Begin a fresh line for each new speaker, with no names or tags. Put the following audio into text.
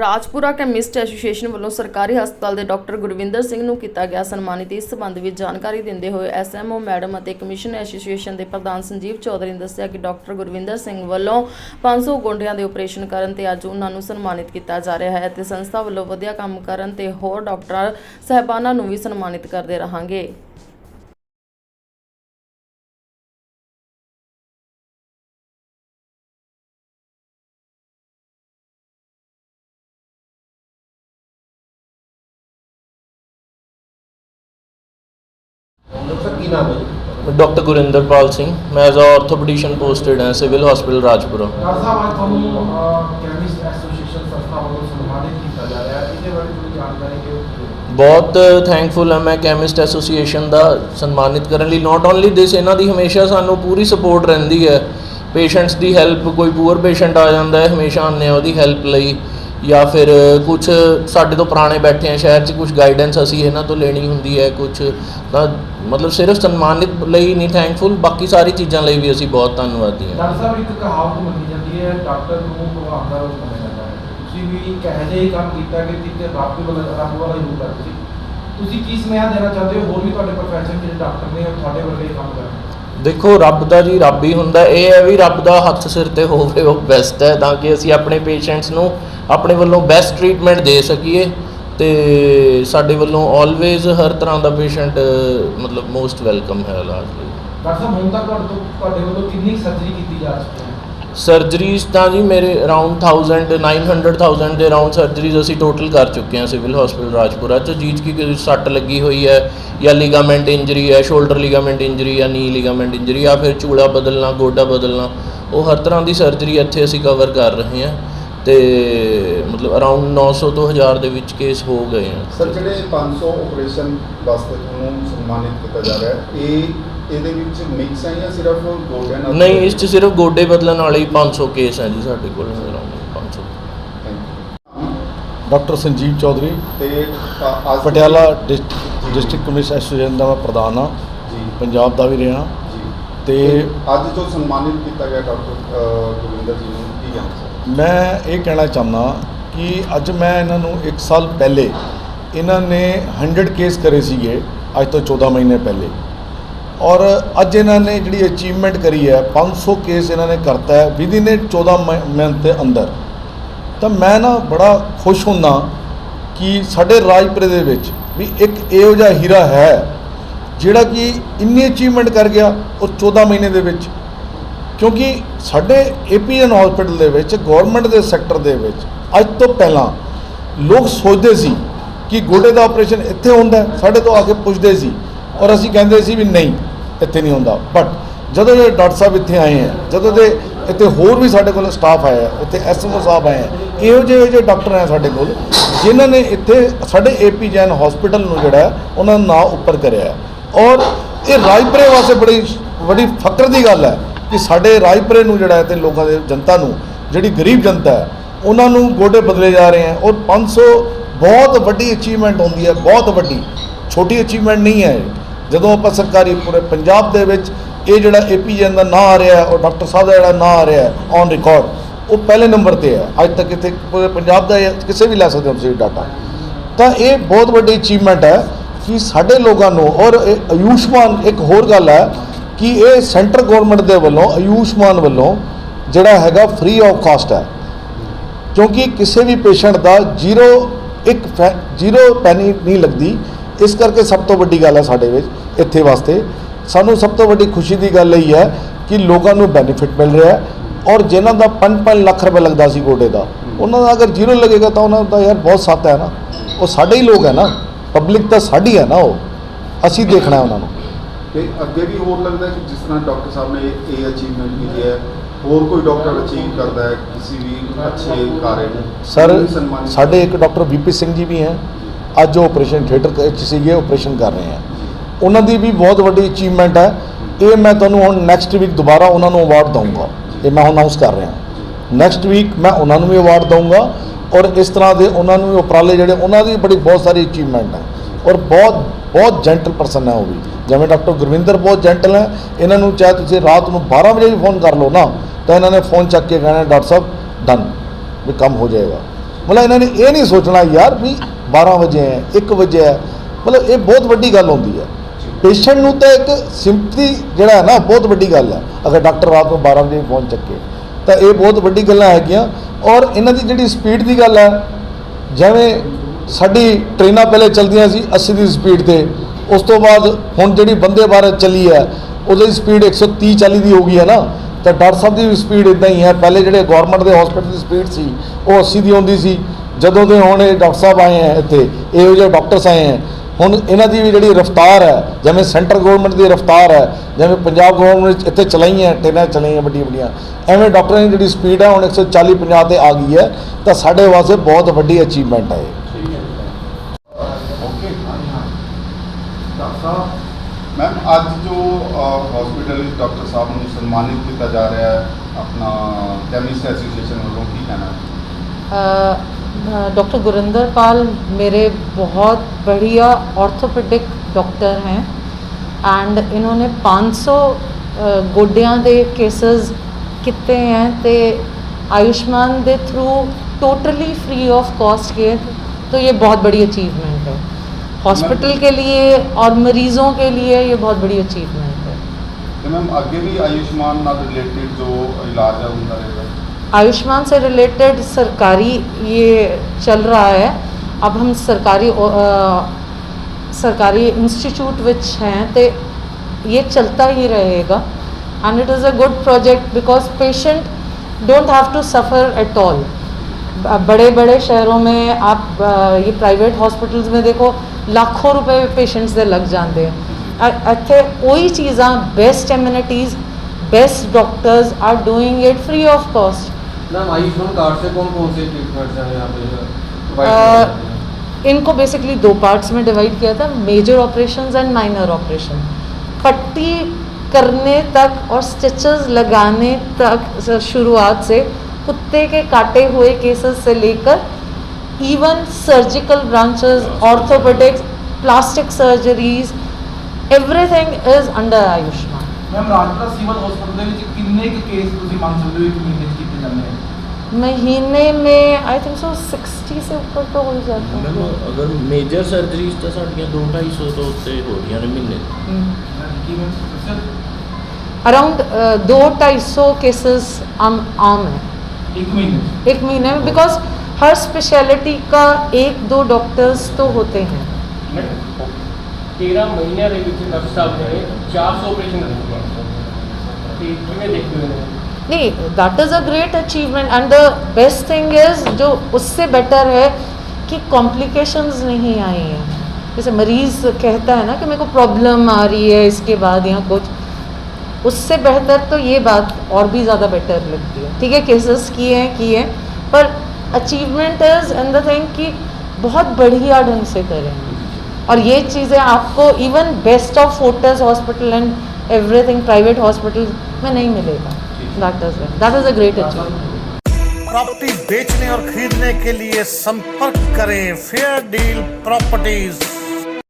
Rajpura chemist association ਵੱਲੋਂ ਸਰਕਾਰੀ ਹਸਪਤਾਲ ਦੇ ਡਾਕਟਰ ਗੁਰਵਿੰਦਰ ਸਿੰਘ ਨੂੰ ਕੀਤਾ ਗਿਆ ਸਨਮਾਨਿਤ। ਇਸ ਸੰਬੰਧ ਵਿੱਚ ਜਾਣਕਾਰੀ ਦਿੰਦੇ ਹੋਏ ਐਸਐਮਓ ਮੈਡਮ ਅਤੇ ਕਮਿਸ਼ਨ ਐਸੋਸੀਏਸ਼ਨ ਦੇ ਪ੍ਰਧਾਨ ਸੰਜੀਵ ਚੌਧਰੀ ਨੇ ਦੱਸਿਆ ਕਿ ਡਾਕਟਰ ਗੁਰਵਿੰਦਰ ਸਿੰਘ ਵੱਲੋਂ 500 ਗੋਂਡਿਆਂ ਦੇ ਆਪਰੇਸ਼ਨ ਕਰਨ ਤੇ ਅੱਜ ਉਹਨਾਂ ਨੂੰ ਸਨਮਾਨਿਤ ਕੀਤਾ ਜਾ ਰਿਹਾ ਹੈ ਅਤੇ ਸੰਸਥਾ ਵੱਲੋਂ ਵਧੀਆ ਕੰਮ ਕਰਨ ਤੇ ਹੋਰ ਡਾਕਟਰ, ਸਹਿਬਾਨਾਂ ਨੂੰ ਵੀ ਸਨਮਾਨਿਤ ਕਰਦੇ ਰਹਾਂਗੇ।
ਡਾਕਟਰ ਕੀ ਨਾਮ ਹੈ ਜੀ?
ਡਾਕਟਰ ਗੁਰਿੰਦਰਪਾਲ ਸਿੰਘ। ਮੈਂ ਐਜ਼ ਅ ਆਰਥੋਪੈਡਿਸ਼ਨ ਪੋਸਟਡ ਹਾਂ ਸਿਵਲ ਹਸਪੀਟਲ ਰਾਜਪੁਰਾ।
ਡਾਕਟਰ ਸਾਹਿਬ ਅੱਜ ਤੁਹਾਨੂੰ ਕੈਮਿਸਟ ਐਸੋਸੀਏਸ਼ਨ ਸੰਸਥਾ ਵੱਲੋਂ ਸਨਮਾਨਿਤ ਕੀਤਾ ਜਾ ਰਿਹਾ ਹੈ। ਇਹਦੇ ਬਾਰੇ ਥੋੜੀ ਜਾਣਕਾਰੀ ਦਿਓ।
ਬਹੁਤ ਥੈਂਕਫੁਲ ਹਾਂ ਮੈਂ ਕੈਮਿਸਟ ਐਸੋਸੀਏਸ਼ਨ ਦਾ ਸਨਮਾਨਿਤ ਕਰਨ ਲਈ। ਨਾਟ ਓਨਲੀ ਦਿਸ ਇਹਨਾਂ ਦੀ ਹਮੇਸ਼ਾ ਸਾਨੂੰ ਪੂਰੀ ਸਪੋਰਟ ਰਹਿੰਦੀ ਹੈ। ਪੇਸ਼ੈਂਟਸ ਦੀ ਹੈਲਪ ਕੋਈ ਪੂਅਰ ਪੇਸ਼ੈਂਟ ਆ ਜਾਂਦਾ ਹੈ ਹਮੇਸ਼ਾ ਆਉਂਦੇ ਹਾਂ ਉਹਦੀ ਹੈਲਪ ਲਈ। ਜਾਂ ਫਿਰ ਕੁਝ ਸਾਡੇ ਤੋਂ ਪੁਰਾਣੇ ਬੈਠੇ ਆ ਸ਼ਹਿਰ 'ਚ ਕੁਝ ਗਾਈਡੈਂਸ ਅਸੀਂ ਇਹਨਾਂ ਤੋਂ ਲੈਣੀ ਹੁੰਦੀ ਹੈ ਕੁਝ ਤਾਂ ਮਤਲਬ ਸਿਰਫ ਸਨਮਾਨਿਤ ਲਈ ਨਹੀਂ ਥੈਂਕਫੁਲ ਬਾਕੀ ਸਾਰੀ ਚੀਜ਼ਾਂ ਲਈ ਵੀ ਅਸੀਂ ਬਹੁਤ ਧੰਨਵਾਦੀ ਹਾਂ।
ਡਾਕਟਰ ਸਾਹਿਬ, ਇੱਕ ਕਹਾਵਤ ਮੰਨੀ ਜਾਂਦੀ ਹੈ, ਡਾਕਟਰ ਨੂੰ ਭਗਵਾਨ ਦਾ ਰੂਪ ਮੰਨਿਆ ਜਾਂਦਾ ਹੈ। ਤੁਸੀਂ ਵੀ ਇੱਕ ਇਹੋ ਜਿਹਾ ਹੀ ਕੰਮ ਕੀਤਾ ਕਿ ਜਿੱਤੇ ਰੱਬ ਵਾਲਾ ਰੱਬ ਵਾਲਾ ਹੀ ਰੂਪ ਹੈ। ਤੁਸੀਂ ਤੁਸੀਂ ਕੀ ਸੁਨੇਹਾ ਦੇਣਾ ਚਾਹੁੰਦੇ ਹੋ? ਹੋਰ ਵੀ ਤੁਹਾਡੇ ਪ੍ਰੋਫੈਸ਼ਨ ਜਿਹੜੇ ਡਾਕਟਰ ਨੇ, ਉਹ ਤੁਹਾਡੇ ਵਰਗੇ ਕੰਮ ਕਰਨ।
ਦੇਖੋ, ਰੱਬ ਦਾ ਜੀ ਰੱਬ ਹੀ ਹੁੰਦਾ। ਇਹ ਹੈ ਵੀ ਰੱਬ ਦਾ ਹੱਥ ਸਿਰ ਤੇ ਹੋਵੇ ਉਹ ਬੈਸਟ ਹੈ, ਤਾਂ ਕਿ ਅਸੀਂ ਆਪਣੇ ਪੇਸ਼ੈਂਟਸ ਨੂੰ ਆਪਣੇ ਵੱਲੋਂ ਬੈਸਟ ਟਰੀਟਮੈਂਟ ਦੇ ਸਕੀਏ। ਤੇ ਸਾਡੇ ਵੱਲੋਂ ਆਲਵੇਜ਼ ਹਰ ਤਰ੍ਹਾਂ ਦਾ ਪੇਸ਼ੈਂਟ ਮਤਲਬ ਮੋਸਟ ਵੈਲਕਮ ਹੈ ਇਲਾਜ ਲਈ
ਡਾਕਟਰ ਸਾਹਿਬ ਹੁਣ ਤੱਕ ਤੁਹਾਡੇ ਤੋਂ, ਤੁਹਾਡੇ ਵੱਲੋਂ ਕਿੰਨੀ ਸਰਜਰੀ ਕੀਤੀ ਜਾ ਚੁੱਕੀ ਹੈ?
ਸਰਜਰੀਜ਼ ਤਾਂ ਜੀ ਮੇਰੇ ਅਰਾਊਂਡ 1000 900000 ਦੇ ਅਰਾਊਂਡ ਸਰਜਰੀਜ਼ ਅਸੀਂ ਟੋਟਲ ਕਰ ਚੁੱਕੇ ਹਾਂ ਸਿਵਲ ਹਸਪੀਟਲ ਰਾਜਪੁਰਾ ਚ। ਜੀਜ ਕੀ ਕੋਈ ਸੱਟ ਲੱਗੀ ਹੋਈ ਹੈ ਜਾਂ ਲਿਗਾਮੈਂਟ ਇੰਜਰੀ ਹੈ ਸ਼ੋਲਡਰ ਲਿਗਾਮੈਂਟ ਇੰਜਰੀ ਜਾਂ ਨੀ ਲਿਗਾਮੈਂਟ ਇੰਜਰੀ ਜਾਂ ਫਿਰ ਚੂੜਾ ਬਦਲਣਾ, ਗੋਡਾ ਬਦਲਣਾ, ਉਹ ਹਰ ਤਰ੍ਹਾਂ ਦੀ ਸਰਜਰੀ ਇੱਥੇ ਅਸੀਂ ਕਵਰ ਕਰ ਰਹੇ ਹਾਂ ਤੇ ਮਤਲਬ ਅਰਾਊਂਡ 900 ਤੋਂ 1000 ਦੇ ਵਿੱਚ ਕੇਸ ਹੋ ਗਏ ਆ।
ਸਰ ਜਿਹੜੇ 500 ਆਪਰੇਸ਼ਨ ਵਾਸਤੇ ਤੁਹਾਨੂੰ ਸਨਮਾਨਿਤ ਕੀਤਾ ਜਾ ਰਿਹਾ ਹੈ, ਇਹ ਇਹਦੇ ਵਿੱਚ ਮਿਕਸ ਹੈ ਜਾਂ ਸਿਰਫ ਗੋਡਿਆਂ ਨਾਲ?
ਨਹੀਂ ਇਸ 'ਚ ਸਿਰਫ ਗੋਡੇ ਬਦਲਣ ਵਾਲੇ ਹੀ 500 ਕੇਸ ਹੈ ਜੀ ਸਾਡੇ ਕੋਲ ਅਰਾਊਂਡ 500
ਡਾਕਟਰ ਸੰਜੀਵ ਚੌਧਰੀ
ਤੇ ਅ- ਅੱਜ
Patiala district- district commission association ਦਾ ਮੈਂ ਪ੍ਰਧਾਨ ਹਾਂ।
ਜੀ।
ਪੰਜਾਬ ਦਾ ਵੀ ਰਿਹਾ।
ਜੀ।
ਤੇ
ਅੱਜ ਜੋ ਸਨਮਾਨਿਤ ਕੀਤਾ ਗਿਆ ਡਾਕਟਰ ਅ, ਗੁਰਵਿੰਦਰ ਜੀ ਨੂੰ ਕੀ ਕਹਿਣਾ
ਮੈਂ ਇਹ ਕਹਿਣਾ ਚਾਹੁੰਦਾ ਕਿ ਅੱਜ ਮੈਂ ਇਹਨਾਂ ਨੂੰ 1 ਸਾਲ ਪਹਿਲੇ ਇਹਨਾਂ ਨੇ 100 ਕੇਸ ਕਰੇ ਸੀਗੇ ਅੱਜ ਤੋਂ 14 ਮਹੀਨੇ ਪਹਿਲੇ। ਔਰ ਅੱਜ ਇਹਨਾਂ ਨੇ ਜਿਹੜੀ ਅਚੀਵਮੈਂਟ ਕਰੀ ਹੈ 500 ਕੇਸ ਇਹਨਾਂ ਨੇ ਕਰਤਾ ਹੈ ਵਿਦਿਨ ਨੇ 14 ਮਿੰਟ ਦੇ ਅੰਦਰ। ਤਾਂ ਮੈਂ ਨਾ ਬੜਾ ਖੁਸ਼ ਹੁੰਦਾ ਕਿ ਸਾਡੇ ਰਾਜਪੁਰੇ ਦੇ ਵਿੱਚ ਵੀ ਇੱਕ ਇਹੋ ਜਿਹਾ ਹੀਰਾ ਹੈ, ਜਿਹੜਾ ਕਿ ਇੰਨੀ ਅਚੀਵਮੈਂਟ ਕਰ ਗਿਆ ਉਹ 14 ਮਹੀਨੇ ਦੇ ਵਿੱਚ। ਕਿਉਂਕਿ ਸਾਡੇ ਏਪੀਐਨ ਹਸਪੀਟਲ ਦੇ ਵਿੱਚ ਗਵਰਨਮੈਂਟ ਦੇ ਸੈਕਟਰ ਦੇ ਵਿੱਚ, ਅੱਜ ਤੋਂ ਪਹਿਲਾਂ ਲੋਕ ਸੋਚਦੇ ਸੀ ਕਿ ਗੋਡੇ ਦਾ ਆਪਰੇਸ਼ਨ ਇੱਥੇ ਹੁੰਦਾ ਸਾਡੇ ਤੋਂ ਆ ਕੇ ਪੁੱਛਦੇ ਸੀ। ਔਰ ਅਸੀਂ ਕਹਿੰਦੇ ਸੀ ਵੀ ਨਹੀਂ ਇੱਥੇ ਨਹੀਂ ਹੁੰਦਾ। ਬਟ ਜਦੋਂ ਇਹ ਡਾਕਟਰ ਸਾਹਿਬ ਇੱਥੇ ਆਏ ਹੈ ਜਦੋਂ ਦੇ ਇੱਥੇ ਹੋਰ ਵੀ ਸਾਡੇ ਕੋਲ ਸਟਾਫ ਆਇਆ ਹੈ, ਇੱਥੇ ਐਸਐਮਓ ਸਾਹਿਬ ਆਏ ਹੈ ਇਹੋ ਜਿਹੇ ਇਹੋ ਜਿਹੇ ਡਾਕਟਰ ਹੈ ਸਾਡੇ ਕੋਲ ਜਿਨ੍ਹਾਂ ਨੇ ਇੱਥੇ ਸਾਡੇ ਏਪੀ ਜੈਨ ਹਸਪੀਟਲ ਨੂੰ ਜਿਹੜਾ ਉਹਨਾਂ ਦਾ ਨਾਂ ਉੱਪਰ ਕਰਿਆ ਔਰ ਇਹ ਰਾਜਪੁਰੇ ਵਾਸਤੇ ਬੜੀ ਬੜੀ ਫਕਰ ਦੀ ਗੱਲ ਹੈ ਕਿ ਸਾਡੇ ਰਾਜਪੁਰੇ ਨੂੰ ਜਿਹੜਾ ਹੈ ਤੇ ਲੋਕਾਂ ਦੇ ਜਨਤਾ ਨੂੰ ਜਿਹੜੀ ਗਰੀਬ ਜਨਤਾ ਹੈ ਉਹਨਾਂ ਨੂੰ ਗੋਡੇ ਬਦਲੇ ਜਾ ਰਹੇ ਹਨ ਔਰ 500 ਬਹੁਤ ਵੱਡੀ ਅਚੀਵਮੈਂਟ ਹੁੰਦੀ ਹੈ ਬਹੁਤ ਵੱਡੀ। ਛੋਟੀ ਅਚੀਵਮੈਂਟ ਨਹੀਂ ਹੈ ਇਹ। ਜਦੋਂ ਆਪਾਂ ਸਰਕਾਰੀ ਪੂਰੇ ਪੰਜਾਬ ਦੇ ਵਿੱਚ ਇਹ ਜਿਹੜਾ ਏਪੀਜਨ ਦਾ ਨਾਂ ਆ ਰਿਹਾ ਔਰ ਡਾਕਟਰ ਸਾਹਿਬ ਦਾ ਜਿਹੜਾ ਨਾਂ ਆ ਰਿਹਾ ਔਨ ਰਿਕਾਰਡ ਉਹ ਪਹਿਲੇ ਨੰਬਰ ਤੇ ਹੈ। ਅੱਜ ਤੱਕ ਇੱਥੇ ਪੂਰੇ ਪੰਜਾਬ ਦਾ ਇਹ ਕਿਸੇ ਵੀ ਲੈ ਸਕਦੇ ਹੋ ਤੁਸੀਂ ਡਾਟਾ ਤਾਂ ਇਹ ਬਹੁਤ ਵੱਡੀ ਅਚੀਵਮੈਂਟ ਹੈ ਕਿ ਸਾਡੇ ਲੋਕਾਂ ਨੂੰ ਔਰ ਇਹ ਆਯੁਸ਼ਮਾਨ ਇੱਕ ਹੋਰ ਗੱਲ ਹੈ ਕਿ ਇਹ ਸੈਂਟਰ ਗਵਰਨਮੈਂਟ ਦੇ ਵੱਲੋਂ, ਆਯੁਸ਼ਮਾਨ ਵੱਲੋਂ ਜਿਹੜਾ ਹੈਗਾ ਫ੍ਰੀ ਆਫ ਕਾਸਟ ਹੈ। ਕਿਉਂਕਿ ਕਿਸੇ ਵੀ ਪੇਸ਼ੈਂਟ ਦਾ ਜ਼ੀਰੋ ਇੱਕ ਫੈ- ਜ਼ੀਰੋ ਪੈਨੀ ਨਹੀਂ ਲੱਗਦੀ। ਇਸ ਕਰਕੇ ਸਭ ਤੋਂ ਵੱਡੀ ਗੱਲ ਹੈ ਸਾਡੇ ਵਿੱਚ ਇੱਥੇ ਵਾਸਤੇ। ਸਾਨੂੰ ਸਭ ਤੋਂ ਵੱਡੀ ਖੁਸ਼ੀ ਦੀ ਗੱਲ ਇਹ ਹੈ ਕਿ ਲੋਕਾਂ ਨੂੰ ਬੈਨੀਫਿਟ ਮਿਲ ਰਿਹਾ ਹੈ ਔਰ ਜਿਨ੍ਹਾਂ ਦਾ 5-5 ਲੱਖ ਰੁਪਏ ਲੱਗਦਾ ਸੀ ਗੋਡੇ ਦਾ ਉਹਨਾਂ ਦਾ ਅਗਰ ਜ਼ੀਰੋ ਲੱਗੇਗਾ ਤਾਂ ਉਹਨਾਂ ਦਾ ਯਾਰ ਬਹੁਤ ਸੱਤ ਹੈ ਨਾ। ਉਹ ਸਾਡੇ ਹੀ ਲੋਕ ਹੈ ਨਾ ਪਬਲਿਕ ਤਾਂ ਸਾਡੀ ਹੈ ਨਾ ਉਹ। ਅਸੀਂ ਦੇਖਣਾ ਉਹਨਾਂ ਨੂੰ।
ਤੇ ਅੱਗੇ ਵੀ ਹੋਰ ਲੱਗਦਾ ਕਿ ਜਿਸ ਤਰ੍ਹਾਂ ਡਾਕਟਰ ਸਾਹਿਬ ਨੇ ਇਹ- ਅਚੀਵਮੈਂਟ ਕੀਤੀ ਹੈ ਹੋਰ ਕੋਈ ਡਾਕਟਰ ਅਚੀਵ ਕਰਦਾ ਹੈ ਕਿਸੇ ਵੀ ਅੱਛੇ ਕਾਰੇ ਨੂੰ?
ਸਰ ਸਾਡੇ ਇੱਕ ਡਾਕਟਰ ਵੀਪੀ ਸਿੰਘ ਜੀ ਵੀ ਹੈ। ਅੱਜ ਉਹ ਆਪਰੇਸ਼ਨ ਥੀਏਟਰ ਵਿੱਚ ਸੀਗੇ ਆਪਰੇਸ਼ਨ ਕਰ ਰਹੇ ਹੈ। ਉਹਨਾਂ ਦੀ ਵੀ ਬਹੁਤ ਵੱਡੀ ਅਚੀਵਮੈਂਟ ਹੈ। ਇਹ ਮੈਂ ਤੁਹਾਨੂੰ ਹੁਣ ਨੈਕਸਟ ਵੀਕ ਦੁਬਾਰਾ ਉਹਨਾਂ ਨੂੰ ਅਵਾਰਡ ਦਊਂਗਾ। ਇਹ ਮੈਂ ਹੁਣ ਅਨਾਉਂਸ ਕਰ ਰਿਹਾ। ਨੈਕਸਟ ਵੀਕ ਮੈਂ ਉਹਨਾਂ ਨੂੰ ਵੀ ਅਵਾਰਡ ਦਊਂਗਾ ਔਰ ਇਸ ਤਰ੍ਹਾਂ ਦੇ ਉਹਨਾਂ ਨੂੰ ਵੀ ਉਪਰਾਲੇ ਜਿਹੜੇ ਉਹਨਾਂ ਦੀ ਬੜੀ ਬਹੁਤ ਸਾਰੀ ਅਚੀਵਮੈਂਟ ਹੈ। ਔਰ ਬਹੁਤ ਬਹੁਤ ਜੈਂਟਲ ਪਰਸਨ ਹੈ ਉਹ ਵੀ। ਜਿਵੇਂ ਡਾਕਟਰ ਗੁਰਵਿੰਦਰ ਬਹੁਤ ਜੈਂਟਲ ਹੈ। ਇਹਨਾਂ ਨੂੰ ਚਾਹੇ ਤੁਸੀਂ ਰਾਤ ਨੂੰ 12 ਵਜੇ ਵੀ ਫੋਨ ਕਰ ਲਓ ਨਾ, ਤਾਂ ਇਹਨਾਂ ਨੇ ਫੋਨ ਚੱਕ ਕੇ ਕਹਿਣਾ, ਡਾਕਟਰ ਸਾਹਿਬ ਡਨ ਵੀ ਕੰਮ ਹੋ ਜਾਏਗਾ। ਮਤਲਬ ਇਹਨਾਂ ਨੇ ਇਹ ਨਹੀਂ ਸੋਚਣਾ, ਯਾਰ ਵੀ 12 ਵਜੇ ਹੈ 1 ਵਜੇ ਹੈ। ਮਤਲਬ ਇਹ ਬਹੁਤ ਵੱਡੀ ਗੱਲ ਹੁੰਦੀ ਹੈ। ਪੇਸ਼ੈਂਟ ਨੂੰ ਤਾਂ ਇੱਕ ਸਿੰਪਥੀ ਜਿਹੜਾ ਹੈ ਨਾ, ਬਹੁਤ ਵੱਡੀ ਗੱਲ ਹੈ। ਅਗਰ ਡਾਕਟਰ ਰਾਤ ਨੂੰ 12 ਵਜੇ ਪਹੁੰਚ ਚੱਕੇ, ਤਾਂ ਇਹ ਬਹੁਤ ਵੱਡੀ ਗੱਲਾਂ ਹੈਗੀਆਂ। ਔਰ ਇਹਨਾਂ ਦੀ ਜਿਹੜੀ ਸਪੀਡ ਦੀ ਗੱਲ ਹੈ, ਜਿਵੇਂ ਸਾਡੀ ਟ੍ਰੇਨਾਂ ਪਹਿਲੇ ਚਲਦੀਆਂ ਸੀ 80 ਦੀ ਸਪੀਡ ਤੇ, ਉਸ ਤੋਂ ਬਾਅਦ ਹੁਣ ਜਿਹੜੀ ਬੰਦੇ ਭਾਰਤ ਚੱਲੀ ਹੈ, ਉਹਦੀ ਸਪੀਡ 130 40 ਦੀ ਹੋ ਗਈ ਹੈ ਨਾ। ਤਾਂ ਡਾਕਟਰ ਸਾਹਿਬ ਦੀ ਸਪੀਡ ਇਦਾਂ ਹੀ ਹੈ। ਪਹਿਲੇ ਜਿਹੜੇ ਗਵਰਨਮੈਂਟ ਦੇ ਹਸਪੀਟਲ ਦੀ ਸਪੀਡ ਸੀ, ਉਹ 80 ਦੀ ਹੁੰਦੀ ਸੀ। ਜਦੋਂ ਦੇ ਹੁਣ ਇਹ ਡਾਕਟਰ ਸਾਹਿਬ ਆਏ ਹੈ ਇੱਥੇ, ਇਹੋ ਜਿਹੇ ਡਾਕਟਰਸ ਆਏ ਹੈ। ਹੁਣ ਇਹਨਾਂ ਦੀ ਵੀ ਜਿਹੜੀ ਰਫਤਾਰ ਹੈ ਜਿਵੇਂ ਸੈਂਟਰ ਗਵਰਨਮੈਂਟ ਦੀ ਰਫਤਾਰ ਹੈ ਜਿਵੇਂ ਪੰਜਾਬ ਗਵਰਨਮੈਂਟ ਇੱਥੇ ਚਲਾਈਆਂ ਟ੍ਰੇਨਾਂ ਚਲਾਈਆਂ ਵੱਡੀਆਂ ਵੱਡੀਆਂ ਐਵੇਂ ਡਾਕਟਰਾਂ ਦੀ ਜਿਹੜੀ ਸਪੀਡ ਹੈ ਹੁਣ 140 50 ਤੇ ਆ ਗਈ ਹੈ ਤਾਂ ਸਾਡੇ ਵਾਸਤੇ ਬਹੁਤ ਵੱਡੀ ਅਚੀਵਮੈਂਟ ਹੈ ਇਹ।
ਓਕੇ
ਡਾਕਟਰ ਸਾਹਿਬ
ਮੈਮ ਅੱਜ ਜੋ ਹਸਪੀਟਲ ਵਿੱਚ ਡਾਕਟਰ ਸਾਹਿਬ ਨੂੰ ਸਨਮਾਨਿਤ ਕੀਤਾ ਜਾ ਰਿਹਾ ਹੈ ਆਪਣਾ ਕੈਮਿਸਟ ਐਸੋਸੀਏਸ਼ਨ ਵੱਲੋਂ ਕੀ ਕਹਿਣਾ ਹੈ?
डॉक्टर गुरिंदर पाल मेरे बहुत बढ़िया ऑर्थोपेडिक डॉक्टर हैं एंड इन्होंने 500 अ, गोड्डियां ਦੇ ਕੇਸਸ ਕੀਤੇ हैं ਤੇ आयुष्मान ਦੇ through totally free of cost किए तो ये बहुत बड़ी अचीवमेंट है हॉस्पिटल के लिए और मरीज़ों के लिए ये बहुत बड़ी अचीवमेंट है
ਤੇ ਮੈਮ ਅੱਗੇ ਵੀ ਆਯੁਸ਼ਮਾਨ ਨਾਲ ਰਿਲੇਟਡ ਜੋ ਇਲਾਜ ਹੈ ਹੁੰਦਾ ਰਹੇਗਾ
आयुष्मान से रिलेटेड सरकारी ये चल रहा है। अब हम सरकारी आ, सरकारी इंस्टीट्यूट विच हैं तो ये चलता ही रहेगा। And it is a good project because patient don't have to suffer at all बड़े बड़े शहरों में आप ये प्राइवेट हॉस्पिटल्स में देखो लाखों रुपए पेशेंट्स दे लग जाते हैं। इतने कोई चीज़ा best amenities best doctors are doing it free of cost
ma'am Ayushman card से कौन कौन से ट्रीटमेंट्स हैं यहाँ पे provide
अ,
किए जाते हैं?
इनको बेसिकली दो पार्ट्स में डिवाइड किया था major operations and minor operation पट्टी करने तक और स्टिचेस लगाने तक स- शुरुआत से कुत्ते के काटे हुए केसेस से लेकर even surgical branches orthopaedics plastic surgeries everything is under Ayushman
ma'am Rajpura civil hospital ਦੇ ਵਿੱਚ ਕਿੰਨੇ ਕੁ ਕੇਸ ਤੁਸੀਂ ਮੰਨ ਸਕਦੇ ਹੋ ਇੱਕ ਮਹੀਨੇ 'ਚ ਕੀਤੇ ਜਾਂਦੇ ਨੇ
महीने में आई थिंक सो सिक्सटी से ऊपर तो हो ही जाता है
ਮੈਨੂੰ ਅਗਰ ਮੇਜਰ ਸਰਜਰੀਜ਼ ਤਾਂ ਸਾਡੀਆਂ 2 250 ਤੋਂ ਉੱਤੇ ਹੋ ਰਹੀਆਂ ਨੇ ਮਹੀਨੇ 'ਚ।
हम्म।
ਕੀ ਮੈਂ ਸਰ
अराउंड दो ढाई सौ केसेस आम आम है
ਇੱਕ ਮਹੀਨੇ 'ਚ
एक महीने में बिकॉज हर स्पेशलिटी का एक दो डॉक्टर्स तो होते हैं
13 ਮਹੀਨਿਆਂ ਦੇ ਵਿੱਚ ਡਾਕਟਰ ਸਾਹਿਬ ਨੇ 400 ਆਪਰੇਸ਼ਨ ਕੀਤੇ ਤੇ ਕਿਵੇਂ ਦੇਖਦੇ ਹੋ ਇਹਨੂੰ?
नहीं that is a great achievement and the best thing is जो उससे बेटर है कि कॉम्प्लिकेशंस नहीं आई हैं। जैसे मरीज़ कहता है ना कि मेरे को प्रॉब्लम आ रही है इसके बाद या कुछ, उससे बेहतर तो ये बात और भी ज़्यादा बेटर लगती है। ठीक है केसेस किए हैं किए हैं, पर achievement is in the thing कि बहुत बढ़िया ढंग से करें। और ये चीज़ें आपको even best of Fortis hospital and everything private hospital में नहीं मिलेगा। that is that is a great achievement
property बेचने और खरीदने के लिए संपर्क करें फेयर डील प्रॉपर्टीज